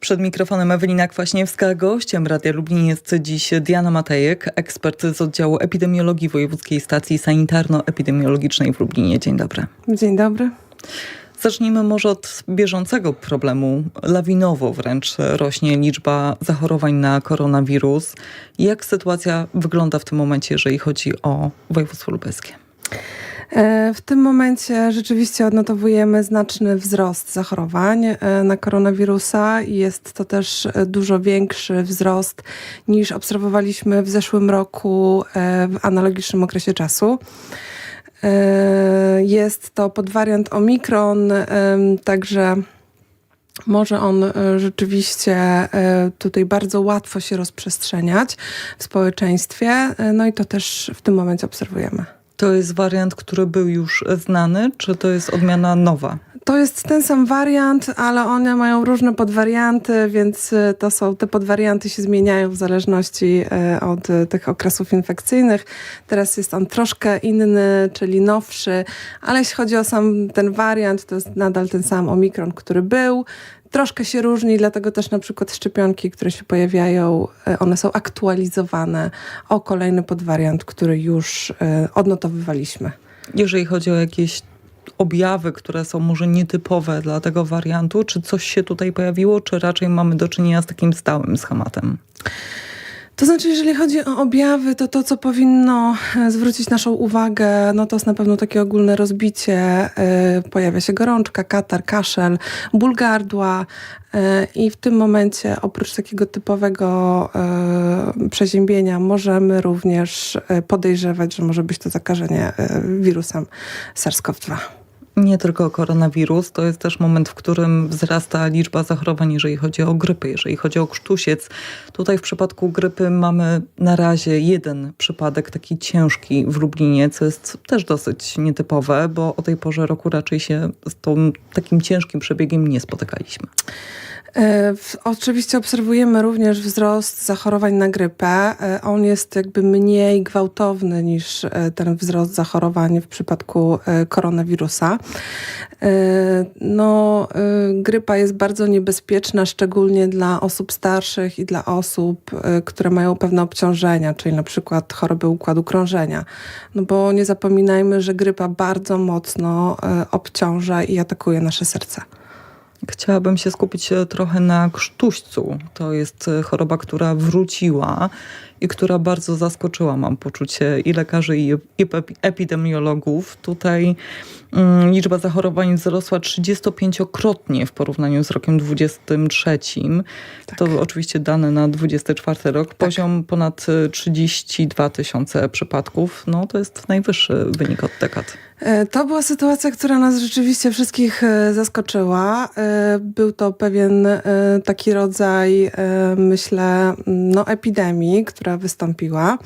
Przed mikrofonem Ewelina Kwaśniewska. Gościem Radia Lublin jest dziś Diana Matejek, ekspert z oddziału epidemiologii Wojewódzkiej Stacji Sanitarno-Epidemiologicznej w Lublinie. Dzień dobry. Dzień dobry. Zacznijmy może od bieżącego problemu. Lawinowo wręcz rośnie liczba zachorowań na koronawirus. Jak sytuacja wygląda w tym momencie, jeżeli chodzi o województwo lubelskie? E, w tym momencie rzeczywiście odnotowujemy znaczny wzrost zachorowań e, na koronawirusa i jest to też e, dużo większy wzrost niż obserwowaliśmy w zeszłym roku w analogicznym okresie czasu. Jest to podwariant Omikron, także może on rzeczywiście tutaj bardzo łatwo się rozprzestrzeniać w społeczeństwie, no i to też w tym momencie obserwujemy. To jest wariant, który był już znany, czy to jest odmiana nowa? To jest ten sam wariant, ale one mają różne podwarianty, więc y, to są, te podwarianty się zmieniają w zależności y, od y, tych okresów infekcyjnych. Teraz jest on troszkę inny, czyli nowszy, ale jeśli chodzi o sam ten wariant, to jest nadal ten sam omikron, który był troszkę się różni, dlatego też na przykład szczepionki, które się pojawiają, e, one są aktualizowane o kolejny podwariant, który już e, odnotowywaliśmy. Jeżeli chodzi o jakieś objawy, które są może nietypowe dla tego wariantu, czy coś się tutaj pojawiło, czy raczej mamy do czynienia z takim stałym schematem? To znaczy, jeżeli chodzi o objawy, to to, co powinno e, zwrócić naszą uwagę, no to jest na pewno takie ogólne rozbicie. Yy, pojawia się gorączka, katar, kaszel, ból gardła yy, i w tym momencie oprócz takiego typowego przeziębienia możemy również podejrzewać, że może być to zakażenie wirusem SARS-CoV-2 nie tylko koronawirus, to jest też moment, w którym wzrasta liczba zachorowań, jeżeli chodzi o grypę, jeżeli chodzi o krztusiec. Tutaj w przypadku grypy mamy na razie jeden przypadek taki ciężki w Lublinie, co jest też dosyć nietypowe, bo o tej porze roku raczej się z tą, takim ciężkim przebiegiem nie spotykaliśmy. E, oczywiście obserwujemy również wzrost zachorowań na grypę. E, on jest jakby mniej gwałtowny niż e, ten wzrost zachorowań w przypadku koronawirusa. No, grypa jest bardzo niebezpieczna, szczególnie dla osób starszych i dla osób, które mają pewne obciążenia, czyli na przykład choroby układu krążenia. No bo nie zapominajmy, że grypa bardzo mocno obciąża i atakuje nasze serce. Chciałabym się skupić e, trochę na krztuścu. To jest e, choroba, która wróciła i która bardzo zaskoczyła, mam poczucie, i lekarzy, i epidemiologów. Tutaj mm, liczba zachorowań wzrosła 35-krotnie w porównaniu z rokiem 23. Tak. To oczywiście dane na 24 rok. Tak. Poziom ponad 32 e, tysiące przypadków. No to jest najwyższy wynik od dekad. E, to była sytuacja, która nas rzeczywiście wszystkich e, zaskoczyła. Był to pewien taki rodzaj, myślę, no, epidemii, która która wystąpiła.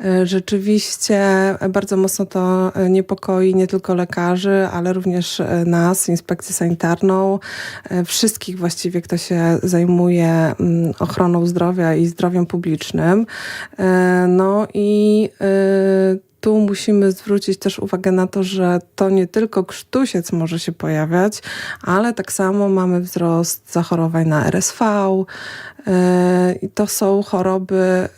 E, rzeczywiście bardzo mocno to niepokoi nie tylko lekarzy, ale również e, nas, inspekcję sanitarną, e, wszystkich właściwie, kto się zajmuje mm, ochroną zdrowia i zdrowiem publicznym. No i tu musimy zwrócić też uwagę na to, że to nie tylko krztusiec może się pojawiać, ale tak samo mamy wzrost zachorowań na RSV. E, I to są choroby, e,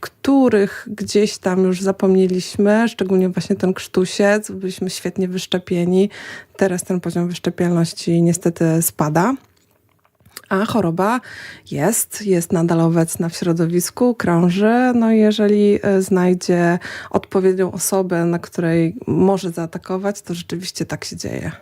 których gdzieś tam już zapomnieliśmy, szczególnie właśnie ten krztusiec. Byliśmy świetnie wyszczepieni. Teraz ten poziom wyszczepialności niestety spada a choroba jest, jest nadal obecna w środowisku, krąży. No i jeżeli e, znajdzie odpowiednią osobę, na której może zaatakować, to rzeczywiście tak się dzieje.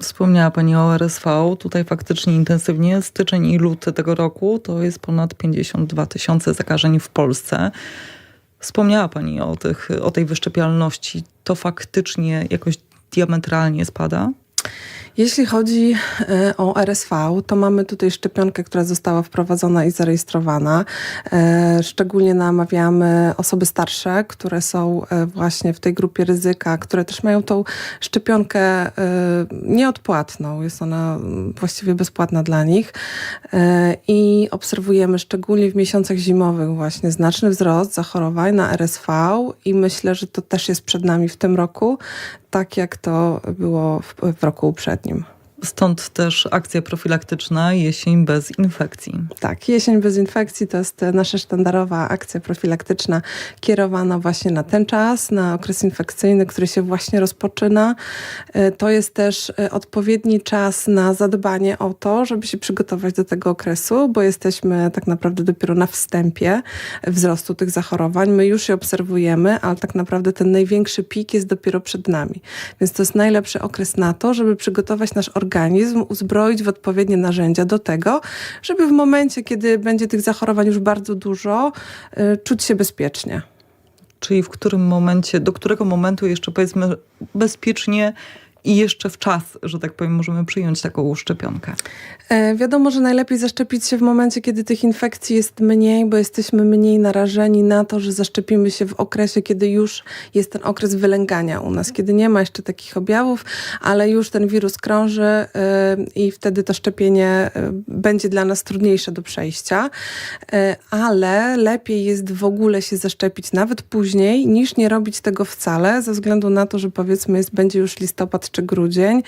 Wspomniała Pani o RSV. Tutaj faktycznie intensywnie styczeń i luty tego roku to jest ponad 52 tysiące zakażeń w Polsce. Wspomniała Pani o, tych, o tej wyszczepialności. To faktycznie jakoś diametralnie spada? Jeśli chodzi e, o RSV, to mamy tutaj szczepionkę, która została wprowadzona i zarejestrowana. E, szczególnie namawiamy osoby starsze, które są e, właśnie w tej grupie ryzyka, które też mają tą szczepionkę nieodpłatną. Jest ona właściwie bezpłatna dla nich. I obserwujemy szczególnie w miesiącach zimowych właśnie znaczny wzrost zachorowań na RSV i myślę, że to też jest przed nami w tym roku tak jak to było w, roku ostatnim. Stąd też akcja profilaktyczna Jesień bez infekcji. Tak, jesień bez infekcji to jest e, nasza sztandarowa akcja profilaktyczna kierowana właśnie na ten czas, na okres infekcyjny, który się właśnie rozpoczyna. E, To jest też e, odpowiedni czas na zadbanie o to, żeby się przygotować do tego okresu, bo jesteśmy tak naprawdę dopiero na wstępie wzrostu tych zachorowań. My już je obserwujemy, ale tak naprawdę ten największy pik jest dopiero przed nami. Więc to jest najlepszy okres na to, żeby przygotować nasz organizm, uzbroić w odpowiednie narzędzia do tego, żeby w momencie, kiedy będzie tych zachorowań już bardzo dużo, y, czuć się bezpiecznie. Czyli w którym momencie, do którego momentu jeszcze powiedzmy bezpiecznie i jeszcze w czas, że tak powiem, możemy przyjąć taką szczepionkę. E, Wiadomo, że najlepiej zaszczepić się w momencie, kiedy tych infekcji jest mniej, bo jesteśmy mniej narażeni na to, że zaszczepimy się w okresie, kiedy już jest ten okres wylęgania u nas, kiedy nie ma jeszcze takich objawów, ale już ten wirus krąży e, i wtedy to szczepienie e, będzie dla nas trudniejsze do przejścia. E, Ale lepiej jest w ogóle się zaszczepić nawet później, niż nie robić tego wcale, ze względu na to, że powiedzmy jest, będzie już listopad czy grudzień.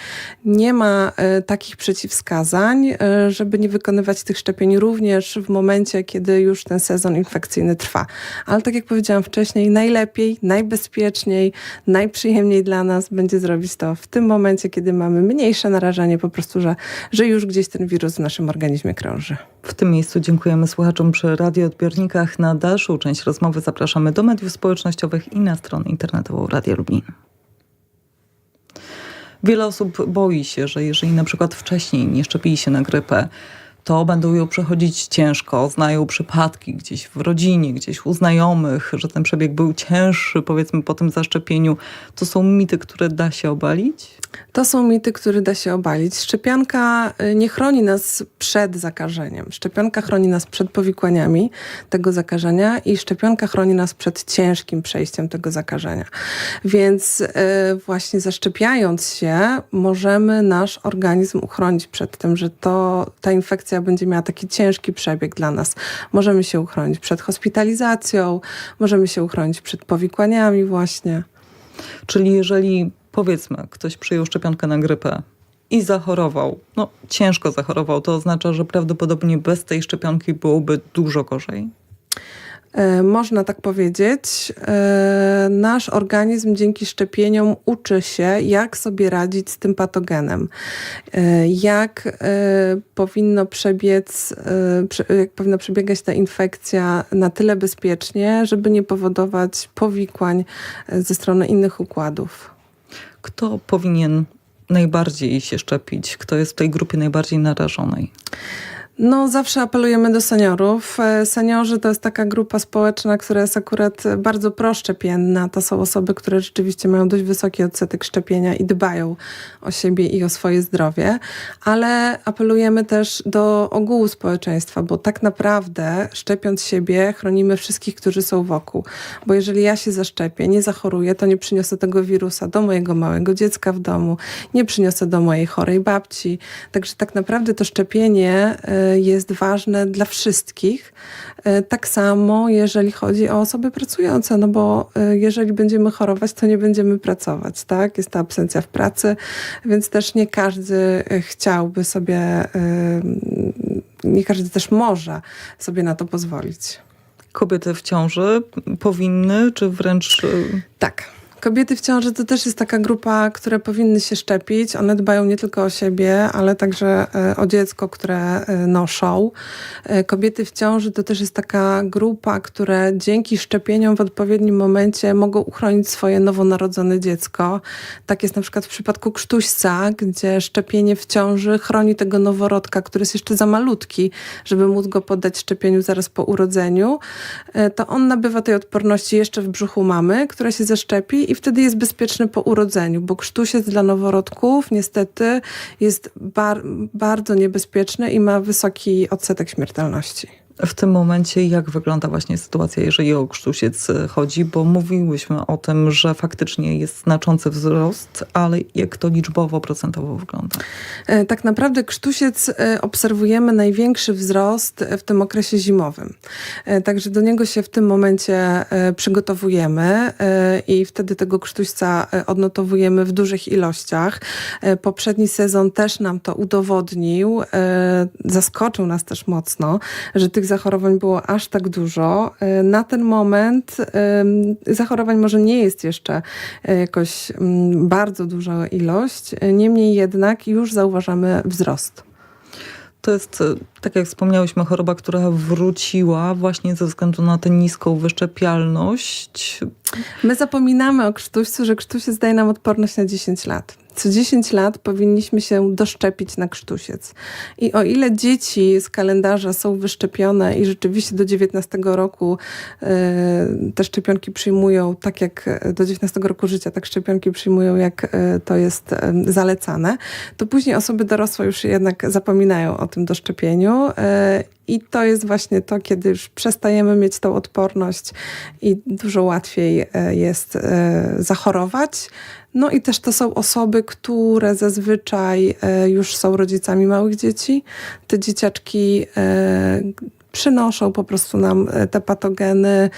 Nie ma e, takich przeciwwskazań, e, żeby nie wykonywać tych szczepień również w momencie, kiedy już ten sezon infekcyjny trwa. Ale tak jak powiedziałam wcześniej, najlepiej, najbezpieczniej, najprzyjemniej dla nas będzie zrobić to w tym momencie, kiedy mamy mniejsze narażenie po prostu, że, że już gdzieś ten wirus w naszym organizmie krąży. W tym miejscu dziękujemy słuchaczom przy radioodbiornikach. Na dalszą część rozmowy zapraszamy do mediów społecznościowych i na stronę internetową Radia Lublin. Wiele osób boi się, że jeżeli na przykład wcześniej nie szczepili się na grypę, to będą ją przechodzić ciężko. Znają przypadki gdzieś w rodzinie, gdzieś u znajomych, że ten przebieg był cięższy, powiedzmy po tym zaszczepieniu. To są mity, które da się obalić? To są mity, które da się obalić. Szczepionka y, nie chroni nas przed zakażeniem. Szczepionka chroni nas przed powikłaniami tego zakażenia i szczepionka chroni nas przed ciężkim przejściem tego zakażenia. Więc y, właśnie zaszczepiając się, możemy nasz organizm uchronić przed tym, że to, ta infekcja będzie miała taki ciężki przebieg dla nas. Możemy się uchronić przed hospitalizacją, możemy się uchronić przed powikłaniami właśnie. Czyli jeżeli powiedzmy ktoś przyjął szczepionkę na grypę i zachorował, no ciężko zachorował, to oznacza, że prawdopodobnie bez tej szczepionki byłoby dużo gorzej. E, Można tak powiedzieć. E, Nasz organizm dzięki szczepieniom uczy się, jak sobie radzić z tym patogenem. E, Jak powinno przebiec, prze- jak powinna przebiegać ta infekcja na tyle bezpiecznie, żeby nie powodować powikłań ze strony innych układów. Kto powinien najbardziej się szczepić? Kto jest w tej grupie najbardziej narażonej? No, zawsze apelujemy do seniorów. E, Seniorzy to jest taka grupa społeczna, która jest akurat bardzo proszczepienna. To są osoby, które rzeczywiście mają dość wysoki odsetek szczepienia i dbają o siebie i o swoje zdrowie, ale apelujemy też do ogółu społeczeństwa, bo tak naprawdę szczepiąc siebie, chronimy wszystkich, którzy są wokół. Bo jeżeli ja się zaszczepię, nie zachoruję, to nie przyniosę tego wirusa do mojego małego dziecka w domu, nie przyniosę do mojej chorej babci. Także tak naprawdę to szczepienie e, jest ważne dla wszystkich. E, Tak samo, jeżeli chodzi o osoby pracujące, no bo e, jeżeli będziemy chorować, to nie będziemy pracować, tak? Jest ta absencja w pracy, więc też nie każdy chciałby sobie, nie każdy też może sobie na to pozwolić. Kobiety w ciąży powinny, czy wręcz y, Tak. Kobiety w ciąży to też jest taka grupa, które powinny się szczepić. One dbają nie tylko o siebie, ale także e, o dziecko, które e, noszą. E, Kobiety w ciąży to też jest taka grupa, które dzięki szczepieniom w odpowiednim momencie mogą uchronić swoje nowonarodzone dziecko. Tak jest na przykład w przypadku krztuśca, gdzie szczepienie w ciąży chroni tego noworodka, który jest jeszcze za malutki, żeby móc go poddać szczepieniu zaraz po urodzeniu. To on nabywa tej odporności jeszcze w brzuchu mamy, która się zaszczepi i wtedy jest bezpieczny po urodzeniu, bo krztusiec dla noworodków niestety jest bar- bardzo niebezpieczny i ma wysoki odsetek śmiertelności. W tym momencie, jak wygląda właśnie sytuacja, jeżeli o krztusiec chodzi, bo mówiłyśmy o tym, że faktycznie jest znaczący wzrost, ale jak to liczbowo, procentowo wygląda? E, Tak naprawdę krztusiec e, obserwujemy największy wzrost w tym okresie zimowym. E, Także do niego się w tym momencie e, przygotowujemy e, i wtedy tego krztuśca e, odnotowujemy w dużych ilościach. E, Poprzedni sezon też nam to udowodnił, e, zaskoczył nas też mocno, że tych zachorowań było aż tak dużo. E, Na ten moment zachorowań może nie jest jeszcze e, jakoś bardzo duża ilość, e, niemniej jednak już zauważamy wzrost. To jest, tak jak wspomniałyśmy, choroba, która wróciła właśnie ze względu na tę niską wyszczepialność. My zapominamy o krztuścu, że krztusiec daje nam odporność na 10 lat. Co 10 lat powinniśmy się doszczepić na krztusiec. I o ile dzieci z kalendarza są wyszczepione i rzeczywiście do 19 roku e, te szczepionki przyjmują tak jak do 19 roku życia, tak szczepionki przyjmują jak e, to jest e, zalecane, to później osoby dorosłe już jednak zapominają o tym doszczepieniu e, i to jest właśnie to, kiedy już przestajemy mieć tą odporność i dużo łatwiej e, jest e, zachorować. No i też to są osoby, które zazwyczaj e, już są rodzicami małych dzieci. Te dzieciaczki e, przynoszą po prostu nam e, te patogeny,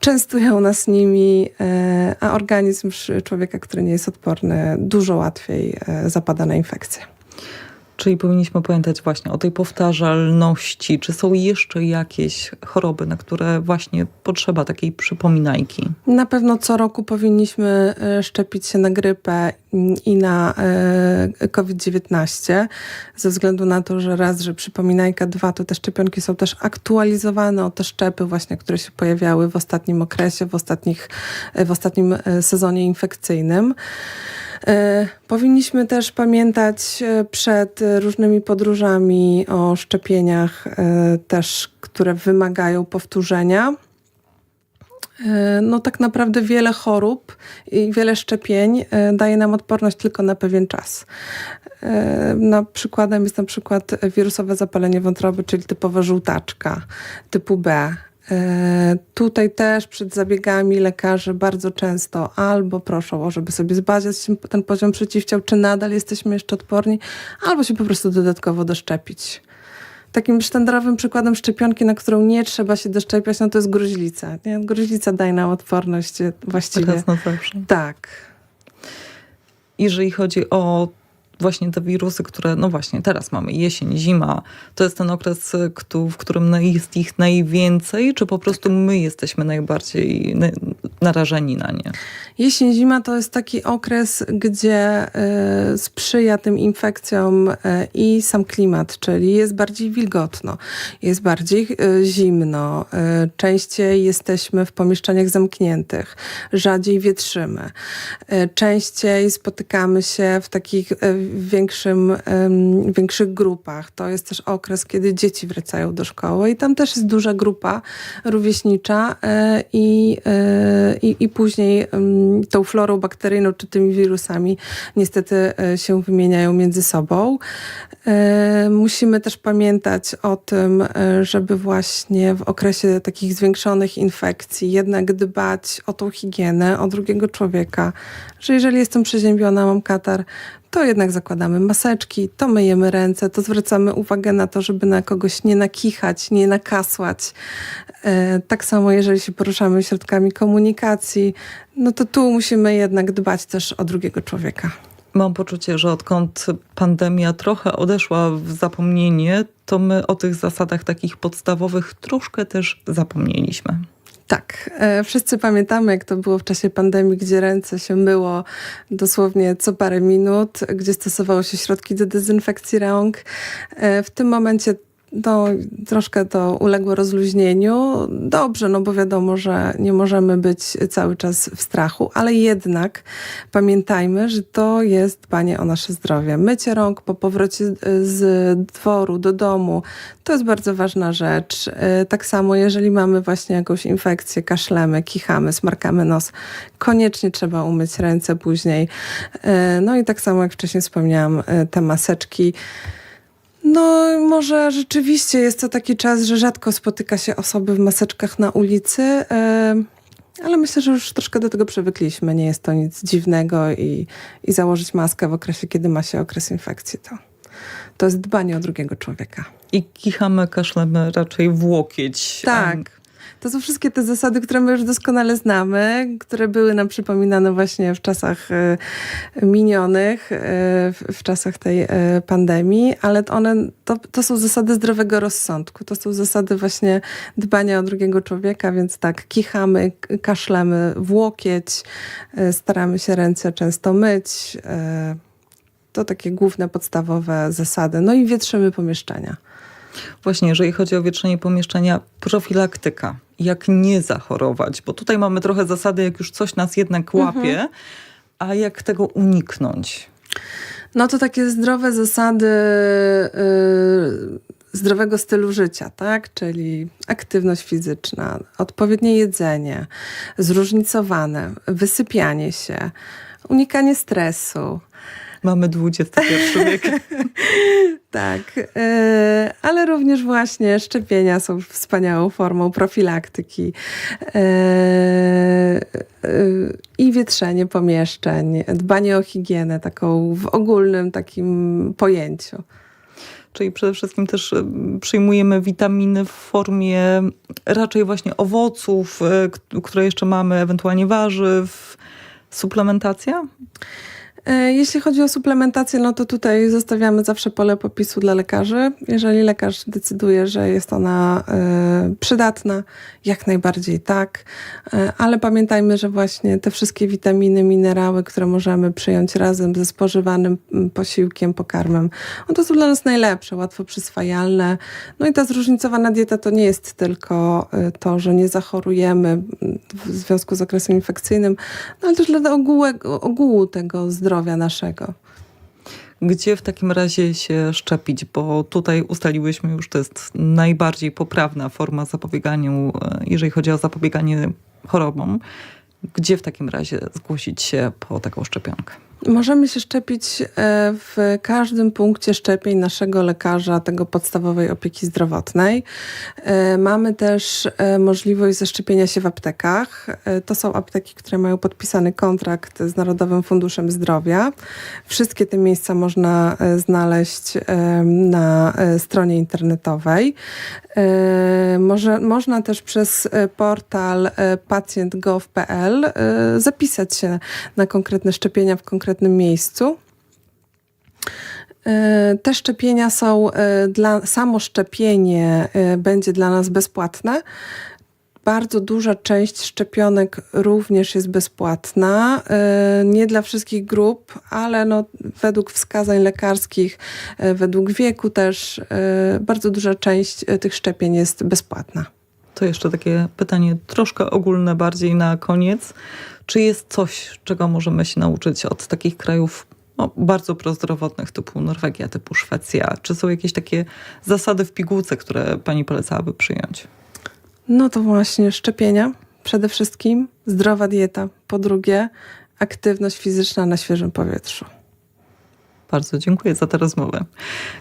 częstują nas nimi, a organizm człowieka, który nie jest odporny, dużo łatwiej zapada na infekcję. Czyli powinniśmy pamiętać właśnie o tej powtarzalności. Czy są jeszcze jakieś choroby, na które właśnie potrzeba takiej przypominajki? Na pewno co roku powinniśmy e, szczepić się na grypę i na e, COVID-19, ze względu na to, że raz, że przypominajka, dwa, to te szczepionki są też aktualizowane o te szczepy właśnie, które się pojawiały w ostatnim okresie, w, ostatnich, e, w ostatnim sezonie infekcyjnym. E, Powinniśmy też pamiętać e, przed różnymi podróżami o szczepieniach, e, też które wymagają powtórzenia. No tak naprawdę wiele chorób i wiele szczepień daje nam odporność tylko na pewien czas. Na przykładem jest na przykład wirusowe zapalenie wątroby, czyli typowa żółtaczka typu B. E, Tutaj też przed zabiegami lekarze bardzo często albo proszą, o, żeby sobie zbadać ten poziom przeciwciał, czy nadal jesteśmy jeszcze odporni, albo się po prostu dodatkowo doszczepić. Takim sztandarowym przykładem szczepionki, na którą nie trzeba się doszczepiać, no to jest gruźlica. Nie? Gruźlica daje nam odporność właściwie. Raz na zawsze. Tak. Jeżeli chodzi o właśnie te wirusy, które, no właśnie, teraz mamy jesień, zima, to jest ten okres, y, w którym jest ich najwięcej, czy po prostu my jesteśmy najbardziej na- narażeni na nie? Jesień, zima to jest taki okres, gdzie y, sprzyja tym infekcjom y, i sam klimat, czyli jest bardziej wilgotno, jest bardziej y, zimno, y, częściej jesteśmy w pomieszczeniach zamkniętych, rzadziej wietrzymy, y, częściej spotykamy się w takich większym, ym, większych grupach. To jest też okres, kiedy dzieci wracają do szkoły i tam też jest duża grupa rówieśnicza y, i, y, i, i później tą florą bakteryjną czy tymi wirusami niestety y, się wymieniają między sobą. Musimy też pamiętać o tym, żeby właśnie w okresie takich zwiększonych infekcji jednak dbać o tą higienę, o drugiego człowieka, że jeżeli jestem przeziębiona, mam katar, to jednak zakładamy maseczki, to myjemy ręce, to zwracamy uwagę na to, żeby na kogoś nie nakichać, nie nakasłać. E, Tak samo, jeżeli się poruszamy środkami komunikacji, no to tu musimy jednak dbać też o drugiego człowieka. Mam poczucie, że odkąd pandemia trochę odeszła w zapomnienie, to my o tych zasadach takich podstawowych troszkę też zapomnieliśmy. Tak, e, wszyscy pamiętamy, jak to było w czasie pandemii, gdzie ręce się myło dosłownie co parę minut, gdzie stosowało się środki do dezynfekcji rąk. E, W tym momencie no, troszkę to uległo rozluźnieniu. Dobrze, no bo wiadomo, że nie możemy być cały czas w strachu, ale jednak pamiętajmy, że to jest dbanie o nasze zdrowie. Mycie rąk po powrocie z- z dworu do domu to jest bardzo ważna rzecz. E, Tak samo, jeżeli mamy właśnie jakąś infekcję, kaszlemy, kichamy, smarkamy nos, koniecznie trzeba umyć ręce później. E, No i tak samo, jak wcześniej wspomniałam, e, te maseczki. No, może rzeczywiście jest to taki czas, że rzadko spotyka się osoby w maseczkach na ulicy, ale myślę, że już troszkę do tego przywykliśmy. Nie jest to nic dziwnego i, i założyć maskę w okresie, kiedy ma się okres infekcji, to, to jest dbanie o drugiego człowieka. I kichamy, kaszlemy raczej w łokieć. Tak. To są wszystkie te zasady, które my już doskonale znamy, które były nam przypominane właśnie w czasach e, minionych, e, w, czasach tej e, pandemii, ale one to, to są zasady zdrowego rozsądku. To są zasady właśnie dbania o drugiego człowieka, więc tak, kichamy, kaszlemy w łokieć, staramy się ręce często myć. To takie główne, podstawowe zasady. No i wietrzymy pomieszczenia. Właśnie, jeżeli chodzi o wietrzenie pomieszczenia, profilaktyka. Jak nie zachorować? Bo tutaj mamy trochę zasady, jak już coś nas jednak łapie, a jak tego uniknąć? No to takie zdrowe zasady y, zdrowego stylu życia, tak? Czyli aktywność fizyczna, odpowiednie jedzenie, zróżnicowane, wysypianie się, unikanie stresu. Mamy XXI wiek. Tak, y, ale również właśnie szczepienia są wspaniałą formą profilaktyki y, y, i wietrzenie pomieszczeń, dbanie o higienę taką w ogólnym takim pojęciu. Czyli przede wszystkim też e, przyjmujemy witaminy w formie raczej właśnie owoców, e, które jeszcze mamy, ewentualnie warzyw. Suplementacja? E, Jeśli chodzi o suplementację, no to tutaj zostawiamy zawsze pole popisu dla lekarzy. Jeżeli lekarz decyduje, że jest ona e, przydatna, jak najbardziej tak, E, ale pamiętajmy, że właśnie te wszystkie witaminy, minerały, które możemy przyjąć razem ze spożywanym posiłkiem, pokarmem, no to są dla nas najlepsze, łatwo przyswajalne. No i ta zróżnicowana dieta to nie jest tylko to, że nie zachorujemy w związku z okresem infekcyjnym, no ale też dla ogółu, ogółu tego zdrowia naszego. Gdzie w takim razie się szczepić? Bo tutaj ustaliłyśmy już, to jest najbardziej poprawna forma zapobiegania, e, jeżeli chodzi o zapobieganie chorobom. Gdzie w takim razie zgłosić się po taką szczepionkę? Możemy się szczepić e, w każdym punkcie szczepień naszego lekarza, tego podstawowej opieki zdrowotnej. E, Mamy też e, możliwość zaszczepienia się w aptekach. To są apteki, które mają podpisany kontrakt z Narodowym Funduszem Zdrowia. Wszystkie te miejsca można znaleźć na stronie internetowej. Może, można też przez portal pacjent.gov.pl e, zapisać się na konkretne szczepienia w konkretnym miejscu. E, Te szczepienia są e, dla samo szczepienie będzie dla nas bezpłatne. Bardzo duża część szczepionek również jest bezpłatna. Nie dla wszystkich grup, ale no, według wskazań lekarskich, według wieku też, bardzo duża część tych szczepień jest bezpłatna. To jeszcze takie pytanie troszkę ogólne, bardziej na koniec. Czy jest coś, czego możemy się nauczyć od takich krajów no, bardzo prozdrowotnych, typu Norwegia, typu Szwecja? Czy są jakieś takie zasady w pigułce, które pani polecałaby przyjąć? No to właśnie szczepienia przede wszystkim, zdrowa dieta po drugie, aktywność fizyczna na świeżym powietrzu. Bardzo dziękuję za tę rozmowę.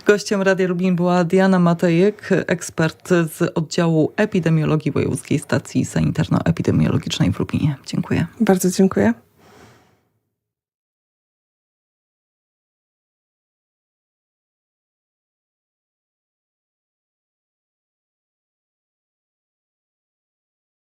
Gościem Radia Lublin była Diana Matejek, ekspert z oddziału epidemiologii Wojewódzkiej Stacji Sanitarno-Epidemiologicznej w Lublinie. Dziękuję. Bardzo dziękuję.